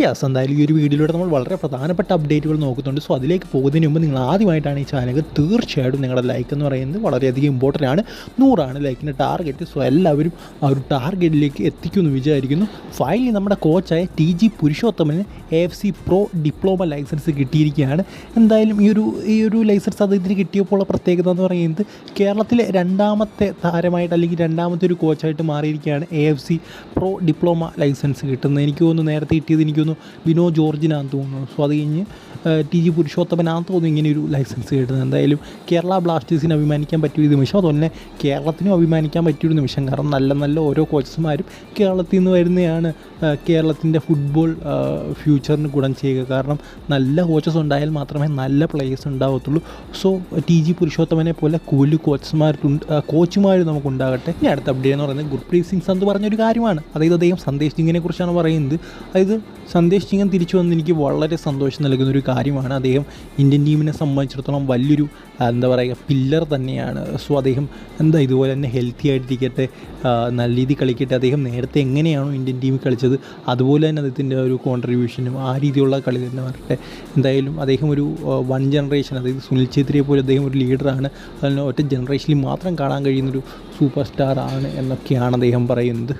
Yes എന്തായാലും ഈ ഒരു വീഡിയോയിലൂടെ നമ്മൾ വളരെ പ്രധാനപ്പെട്ട അപ്ഡേറ്റുകൾ നോക്കുന്നുണ്ട്. സോ അതിലേക്ക് പോകുന്നതിന് മുമ്പ് നിങ്ങൾ ആദ്യമായിട്ടാണ് ഈ ചാനൽ തീർച്ചയായിട്ടും നിങ്ങളുടെ ലൈക്ക് എന്ന് പറയുന്നത് വളരെയധികം ഇമ്പോർട്ടന്റ് ആണ്. നൂറാണ് ലൈക്കിന്റെ ടാർഗറ്റ് സോ എല്ലാവരും ആ ഒരു ടാർഗറ്റിലേക്ക് എത്തിക്കുമെന്ന് വിചാരിക്കുന്നു. ഫൈനലി നമ്മുടെ കോച്ചായ T G Purushothaman F C pro diploma licence കിട്ടിയിരിക്കുകയാണ്. എന്തായാലും ഈ ഒരു ഈ ഒരു ലൈസൻസ് അദ്ദേഹത്തിന് കിട്ടിയപ്പോൾ പ്രത്യേകത എന്ന് പറയുന്നത് കേരളത്തിലെ രണ്ടാമത്തെ താരമായിട്ട് അല്ലെങ്കിൽ രണ്ടാമത്തെ ഒരു കോച്ചായിട്ട് മാറിയിരിക്കുകയാണ് A F C pro diploma licence കിട്ടുന്നത്. എനിക്ക് തോന്നുന്നു നേരത്തെ കിട്ടിയത് എനിക്ക് തോന്നുന്നു. ബിനോ ജോർജിനാന്ന് തോന്നുന്നു. സോ അത് കഴിഞ്ഞ് ടി ജി പുരുഷോത്തമനാന്ന് തോന്നുന്നു ഇങ്ങനെ ഒരു ലൈസൻസ് കിട്ടുന്നത്. എന്തായാലും കേരള ബ്ലാസ്റ്റേഴ്സിന് അഭിമാനിക്കാൻ പറ്റിയ ഒരു നിമിഷം. അതുപോലെ കേരളത്തിനും അഭിമാനിക്കാൻ പറ്റിയൊരു നിമിഷം. കാരണം നല്ല നല്ല ഓരോ കോച്ചസ്മാരും കേരളത്തിൽ നിന്ന് വരുന്നതാണ് കേരളത്തിന്റെ ഫുട്ബോൾ ഫ്യൂച്ചറിന് ഗുണം ചെയ്യുക. കാരണം നല്ല കോച്ചസ് ഉണ്ടായാൽ മാത്രമേ നല്ല പ്ലേയേഴ്സ് ഉണ്ടാവത്തുള്ളൂ. സോ ടി ജി പുരുഷോത്തമനെ പോലെ കൂലി കോച്ചന്മാരുണ്ട് കോച്ചുമാർ നമുക്കുണ്ടാകട്ടെ. ഇനി അടുത്ത അപ്ഡേറ്റ് എന്ന് പറയുന്നത് ഗുർപ്രീത് സിംഗ് സന്ത് പറഞ്ഞൊരു കാര്യമാണ്. അതായത് അദ്ദേഹം സന്ദേശ് സിംഗിനെ കുറിച്ചാണ് പറയുന്നത്. അതായത് സന്ദേശ് സിംഗൻ തിരിച്ചു വന്ന് എനിക്ക് വളരെ സന്തോഷം നൽകുന്ന ഒരു കാര്യമാണ്. അദ്ദേഹം ഇന്ത്യൻ ടീമിനെ സംബന്ധിച്ചിടത്തോളം വലിയൊരു എന്താ പറയുക പില്ലർ തന്നെയാണ്. സോ അദ്ദേഹം എന്താ ഇതുപോലെ തന്നെ ഹെൽത്തി ആയിട്ടിരിക്കട്ടെ നല്ല രീതിയിൽ കളിക്കട്ടെ അദ്ദേഹം നേരത്തെ എങ്ങനെയാണോ ഇന്ത്യൻ ടീമിൽ കളിച്ചത് അതുപോലെ തന്നെ അദ്ദേഹത്തിന്റെ ഒരു കോൺട്രിബ്യൂഷനും ആ രീതിയിലുള്ള കളി തന്നെ വരട്ടെ. എന്തായാലും അദ്ദേഹം ഒരു വൺ ജനറേഷൻ അതായത് സുനിൽ ഛേത്രിയെ പോലെ അദ്ദേഹം ഒരു ലീഡറാണ് അതിന് ഒറ്റ ജനറേഷനിൽ മാത്രം കാണാൻ കഴിയുന്നൊരു സൂപ്പർ സ്റ്റാർ ആണ് എന്നൊക്കെയാണ് അദ്ദേഹം പറയുന്നത്.